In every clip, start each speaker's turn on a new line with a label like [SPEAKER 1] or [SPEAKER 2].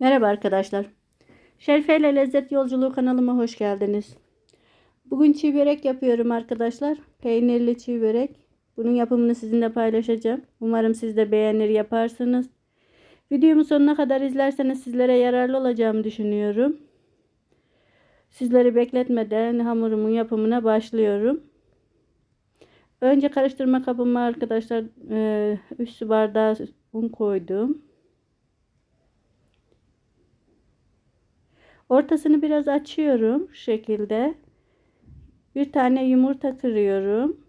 [SPEAKER 1] Merhaba arkadaşlar. Şerife ile Lezzet Yolculuğu kanalıma hoş geldiniz. Bugün çiğ börek yapıyorum arkadaşlar. Peynirli çiğ börek. Bunun yapımını sizinle paylaşacağım. Umarım siz de beğenir yaparsınız. Videomu sonuna kadar izlerseniz sizlere yararlı olacağımı düşünüyorum. Sizleri bekletmeden hamurumun yapımına başlıyorum. Önce karıştırma kabıma arkadaşlar 3 su bardağı un koydum. Ortasını biraz açıyorum şu şekilde. Bir tane yumurta kırıyorum.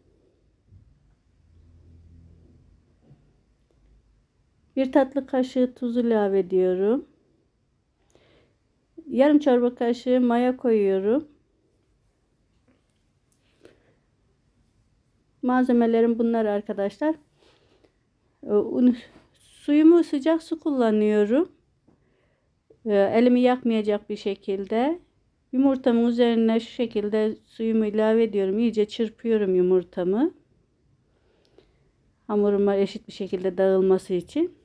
[SPEAKER 1] Bir tatlı kaşığı tuz ilave ediyorum. Yarım çorba kaşığı maya koyuyorum. Malzemelerim bunlar arkadaşlar. Suyumu sıcak su kullanıyorum. Elimi yakmayacak bir şekilde yumurtamın üzerine şu şekilde suyumu ilave ediyorum. İyice çırpıyorum yumurtamı. Hamuruma eşit bir şekilde dağılması için.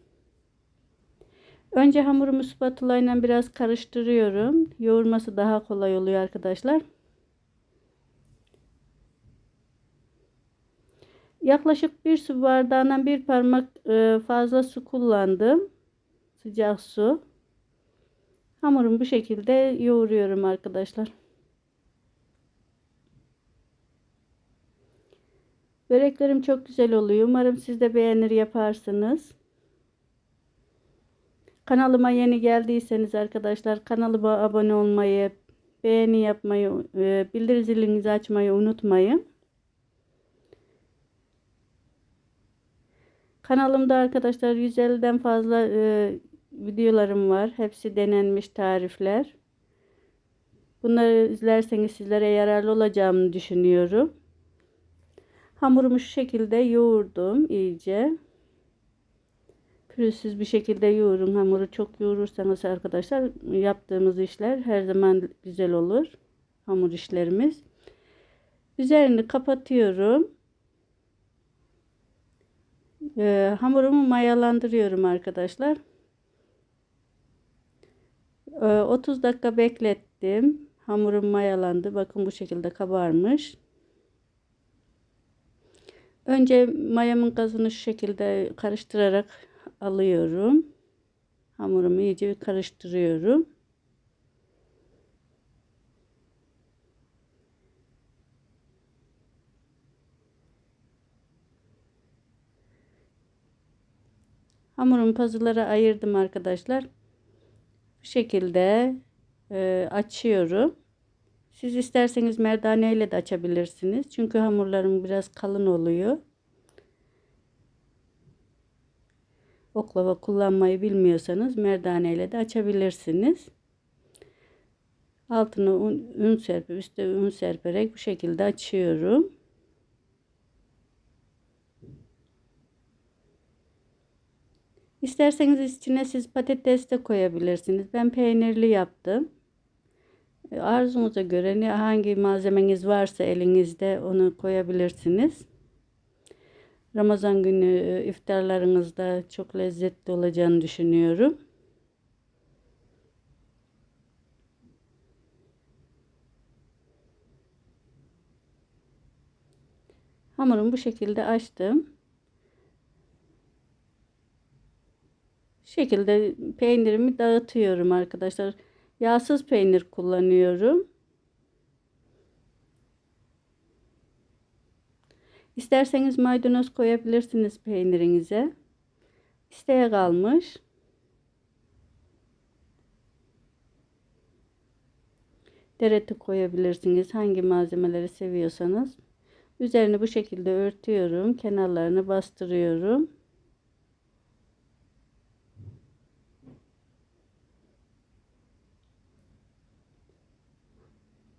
[SPEAKER 1] Önce hamurumu spatula ile biraz karıştırıyorum. Yoğurması daha kolay oluyor arkadaşlar. Yaklaşık bir su bardağından bir parmak fazla su kullandım. Sıcak su. Hamurumu bu şekilde yoğuruyorum arkadaşlar. Böreklerim çok güzel oluyor. Umarım siz de beğenir yaparsınız. Kanalıma yeni geldiyseniz arkadaşlar kanalıma abone olmayı, beğeni yapmayı, e, bildirim zilinizi açmayı unutmayın. Kanalımda arkadaşlar 150'den fazla e, videolarım var. Hepsi denenmiş tarifler. Bunları izlerseniz sizlere yararlı olacağımı düşünüyorum. Hamurumu şu şekilde yoğurdum iyice. Pürüzsüz bir şekilde yoğurun. Hamuru çok yoğurursanız arkadaşlar yaptığımız işler her zaman güzel olur. Hamur işlerimiz. Üzerini kapatıyorum. Ee, hamurumu mayalandırıyorum arkadaşlar. 30 dakika beklettim. Hamurum mayalandı. Bakın bu şekilde kabarmış. Önce mayamın gazını şu şekilde karıştırarak alıyorum. Hamurumu iyice karıştırıyorum. Hamurum pazılara ayırdım arkadaşlar. Bu şekilde e, açıyorum. Siz isterseniz merdane ile de açabilirsiniz. Çünkü hamurlarım biraz kalın oluyor. Oklava kullanmayı bilmiyorsanız merdane ile de açabilirsiniz. Altına un, un serpip üstte un serperek bu şekilde açıyorum. İsterseniz içine siz patates de koyabilirsiniz. Ben peynirli yaptım. E, arzunuza göre ne hangi malzemeniz varsa elinizde onu koyabilirsiniz. Ramazan günü e, iftarlarınızda çok lezzetli olacağını düşünüyorum. Hamurumu bu şekilde açtım. Şekilde peynirimi dağıtıyorum arkadaşlar. Yağsız peynir kullanıyorum. İsterseniz maydanoz koyabilirsiniz peynirinize. İsteğe kalmış. Dereti koyabilirsiniz. Hangi malzemeleri seviyorsanız. Üzerini bu şekilde örtüyorum. Kenarlarını bastırıyorum.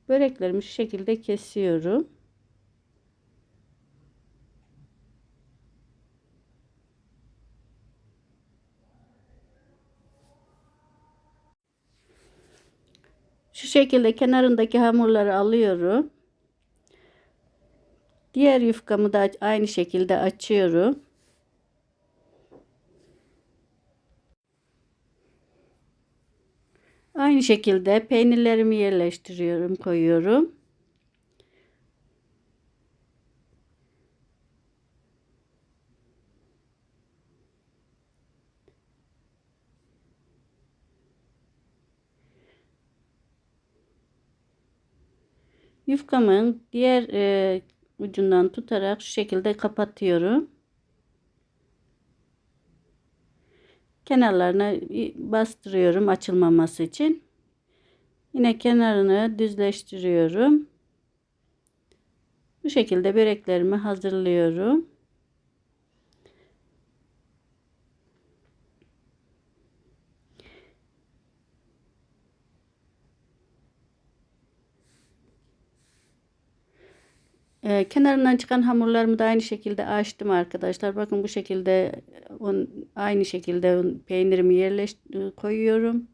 [SPEAKER 1] Böreklerimi şu şekilde kesiyorum. Şu şekilde kenarındaki hamurları alıyorum. Diğer yufkamı da aynı şekilde açıyorum. Aynı şekilde peynirlerimi yerleştiriyorum, koyuyorum. Yufkamın diğer e, ucundan tutarak şu şekilde kapatıyorum. Kenarlarına bastırıyorum açılmaması için. Yine kenarını düzleştiriyorum. Bu şekilde böreklerimi hazırlıyorum. Ee, kenarından çıkan hamurlarımı da aynı şekilde açtım arkadaşlar. Bakın bu şekilde on, aynı şekilde peynirimi yerleş koyuyorum.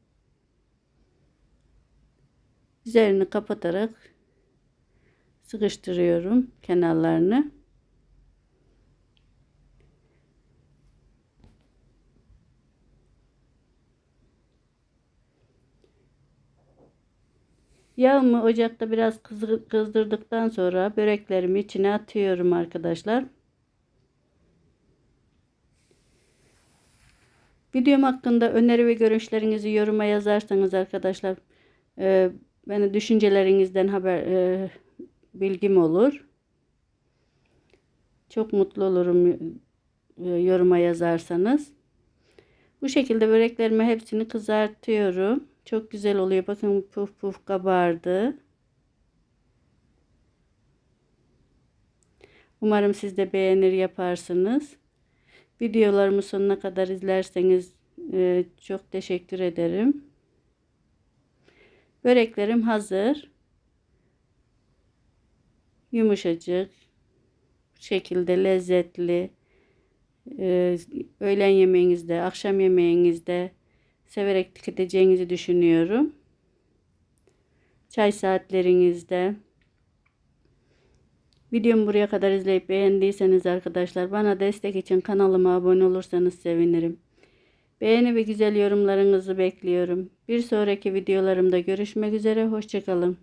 [SPEAKER 1] Üzerini kapatarak sıkıştırıyorum kenarlarını. Yağımı ocakta biraz kızdırdıktan sonra böreklerimi içine atıyorum arkadaşlar. Videom hakkında öneri ve görüşlerinizi yoruma yazarsanız arkadaşlar e, beni düşüncelerinizden haber e, bilgim olur. Çok mutlu olurum e, yoruma yazarsanız. Bu şekilde böreklerimi hepsini kızartıyorum. Çok güzel oluyor. Bakın puf puf kabardı. Umarım siz de beğenir yaparsınız. Videolarımı sonuna kadar izlerseniz e, çok teşekkür ederim. Böreklerim hazır. Yumuşacık. Bu şekilde lezzetli. E, öğlen yemeğinizde, akşam yemeğinizde severek tüketeceğinizi düşünüyorum. Çay saatlerinizde. Videomu buraya kadar izleyip beğendiyseniz arkadaşlar bana destek için kanalıma abone olursanız sevinirim. Beğeni ve güzel yorumlarınızı bekliyorum. Bir sonraki videolarımda görüşmek üzere. Hoşçakalın.